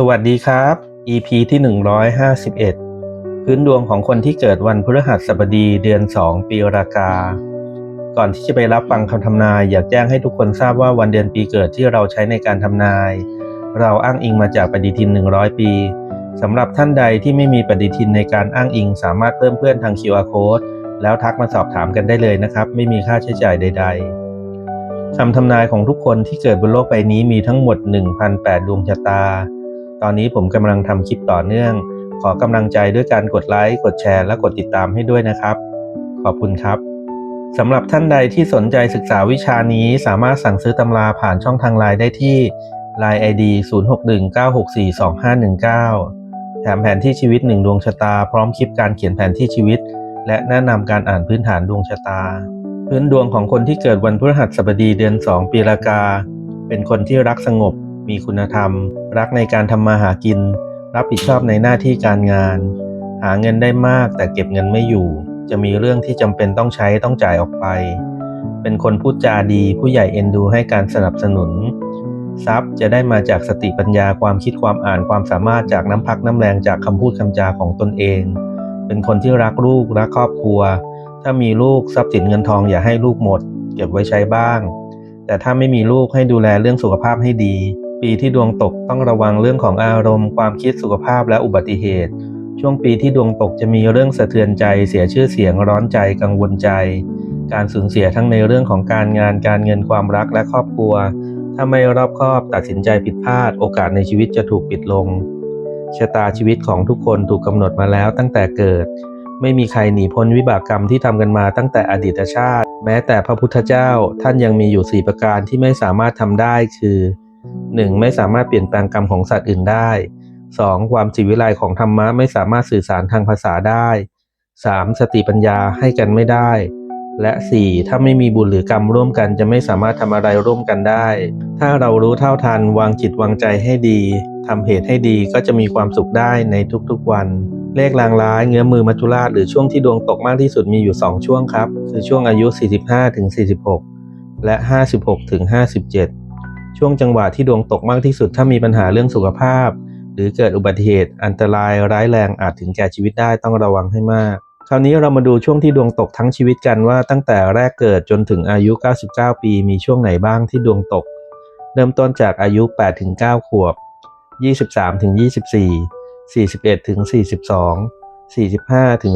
สวัสดีครับ EP ที่ 151 พื้นดวงของคนที่เกิดวันพฤหัสบดีเดือน 2 ปีรากา ก่อนที่จะไปรับฟังคำทำนาย อยากแจ้งให้ทุกคนทราบว่าวันเดือนปีเกิดที่เราใช้ในการทำนาย เราอ้างอิงมาจากปฏิทิน 100 ปีสำหรับท่านใดที่ไม่มีปฏิทินในการอ้างอิง สามารถเพิ่มเพื่อนทาง QR code แล้วทักมาสอบถามกันได้เลยนะครับ ไม่มีค่าใช้จ่ายใด ๆคำทำนายของทุกคนที่เกิดบนโลกใบนี้มีทั้งหมด 1,008 ดวงชะตา ตอนนี้ผมกำลังทำคลิปต่อเนื่อง ขอกำลังใจด้วยการกดไลค์กดแชร์และกดติดตามให้ด้วยนะครับ ขอบคุณครับสำหรับท่านใดที่สนใจศึกษาวิชานี้สามารถสั่งซื้อตำราผ่านช่องทางไลน์ได้ที่ Line ID 0619642519 แถมแผนที่ชีวิตหนึ่งดวงชะตา พร้อมคลิปการเขียนแผนที่ชีวิต และแนะนำการอ่านพื้นฐานดวงชะตา พื้นดวงของคนที่เกิดวันพฤหัสบดีเดือน 2 ปีละกา เป็นคนที่รักสงบ มีคุณธรรม รักในการทำมาหากิน รับผิดชอบในหน้าที่การงาน หาเงินได้มากแต่เก็บเงินไม่อยู่ จะมีเรื่องที่จำเป็นต้องใช้ต้องจ่ายออกไป เป็นคนพูดจาดีผู้ใหญ่เอ็นดูให้การสนับสนุน ทรัพย์จะได้มาจากสติปัญญาความคิดความอ่านความสามารถจากน้ำพักน้ำแรงจากคำพูดคำจาของตนเอง เป็นคนที่รักลูกรักครอบครัว ถ้ามีลูกทรัพย์สินเงินทองอย่าให้ลูกหมด เก็บไว้ใช้บ้างแต่ถ้าไม่มีลูกให้ดูแลเรื่องสุขภาพให้ดี ปีที่ดวงตกต้องระวังเรื่องของอารมณ์ ความคิดสุขภาพและอุบัติเหตุ ช่วงปีที่ดวงตกจะมีเรื่องสะเทือนใจ เสียชื่อเสียงร้อนใจกังวลใจ การสูญเสียทั้งในเรื่องของการงานการเงินความรักและครอบครัว ถ้าไม่รอบคอบตัดสินใจผิดพลาด โอกาสในชีวิตจะถูกปิดลงชะตาชีวิตของทุกคนถูกกำหนดมาแล้วตั้งแต่เกิด ไม่มีใครหนีพ้นวิบากกรรมที่ทำกันมาตั้งแต่อดีตชาติ แม้แต่พระพุทธเจ้าท่านยังมีอยู่4ประการที่ไม่สามารถทำได้คือ 1. ไม่สามารถเปลี่ยนแปลงกรรมของสัตว์อื่นได้ 2. ความจิตวิไลของธรรมะไม่สามารถสื่อสารทางภาษาได้ 3. สติปัญญาให้กันไม่ได้ และ 4. ถ้าไม่มีบุญหรือกรรมร่วมกันจะไม่สามารถทำอะไรร่วมกันได้ ถ้าเรารู้เท่าทันวางจิตวางใจให้ดีทำเหตุให้ดีก็จะมีความสุขได้ในทุกๆวัน เลขลางร้ายเงื้อมือมัจจุราชหรือช่วงที่ดวงตกมากที่สุดมีอยู่ 2 ช่วงครับ คือช่วงอายุ 45ถึง46 และ 56ถึง57 ช่วงจังหวะที่ดวงตกมากที่สุด ถ้ามีปัญหาเรื่องสุขภาพ หรือเกิดอุบัติเหตุอันตรายร้ายแรงอาจถึงแก่ชีวิตได้ต้องระวังให้มาก คราวนี้เรามาดูช่วงที่ดวงตกทั้งชีวิตกันว่าตั้งแต่แรกเกิดจนถึงอายุ 99 ปีมีช่วงไหนบ้างที่ดวงตก เริ่มต้นจากอายุ8-9ขวบ 23-24 41 ถึง 42 45 ถึง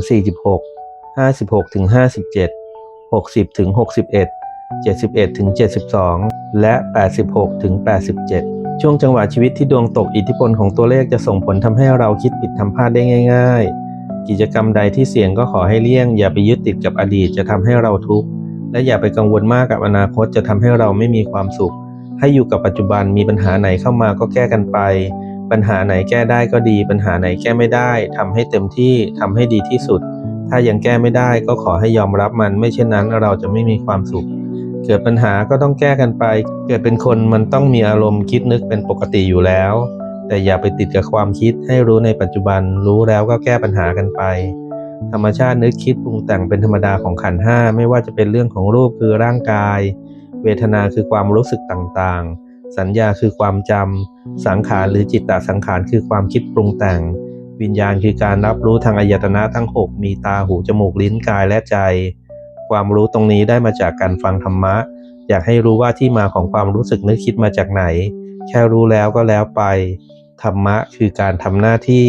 46 56 ถึง 57 60 ถึง 61 71 ถึง 72 และ 86 ถึง 87 ช่วงจังหวะชีวิตที่ดวงตกอิทธิพลของตัวเลขจะส่งผลทำให้เราคิดผิดทำพลาดได้ง่าย ๆ กิจกรรมใดที่เสี่ยงก็ขอให้เลี่ยง อย่าไปยึดติดกับอดีตจะทำให้เราทุกข์ และอย่าไปกังวลมากกับอนาคตจะทำให้เราไม่มีความสุข ให้อยู่กับปัจจุบันมีปัญหาไหนเข้ามาก็แก้กันไป ปัญหาไหนแก้ได้ก็ดี ปัญหาไหนแก้ไม่ได้ทำให้เต็มที่ทำให้ดีที่สุด ถ้ายังแก้ไม่ได้ก็ขอให้ยอมรับมัน ไม่เช่นนั้นเราจะไม่มีความสุข เกิดปัญหาก็ต้องแก้กันไป เกิดเป็นคนมันต้องมีอารมณ์คิดนึกเป็นปกติอยู่แล้ว แต่อย่าไปติดกับความคิดให้รู้ในปัจจุบันรู้แล้วก็แก้ปัญหากันไป ธรรมชาตินึกคิดปรุงแต่งเป็นธรรมดาของขันห้าไม่ว่าจะเป็นเรื่องของรูปคือร่างกาย เวทนาคือความรู้สึกต่างๆ สัญญาคือความจำสังขารหรือจิตตสังขารคือความคิดปรุงแต่ง วิญญาณคือการรับรู้ทางอายตนะทั้ง 6 มีตาหูจมูกลิ้นกายและใจ ความรู้ตรงนี้ได้มาจากการฟังธรรมะ อยากให้รู้ว่าที่มาของความรู้สึกนึกคิดมาจากไหน แค่รู้แล้วก็แล้วไป ธรรมะคือการทำหน้าที่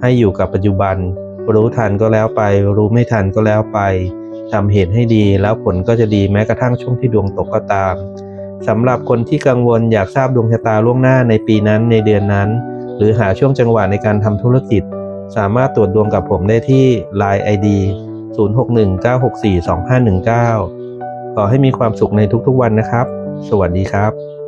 ให้อยู่กับปัจจุบัน รู้ทันก็แล้วไป รู้ไม่ทันก็แล้วไปทำเหตุให้ดีแล้วผลก็จะดีแม้กระทั่งช่วงที่ดวงตกก็ตามสำหรับคนที่กังวลอยากทราบดวงชะตาล่วงหน้าในปีนั้นในเดือนนั้น หรือหาช่วงจังหวะในการทำธุรกิจ สามารถตรวจดวงกับผมได้ที่ Line ID 0619642519 ขอให้มีความสุขในทุกๆวันนะครับ สวัสดีครับ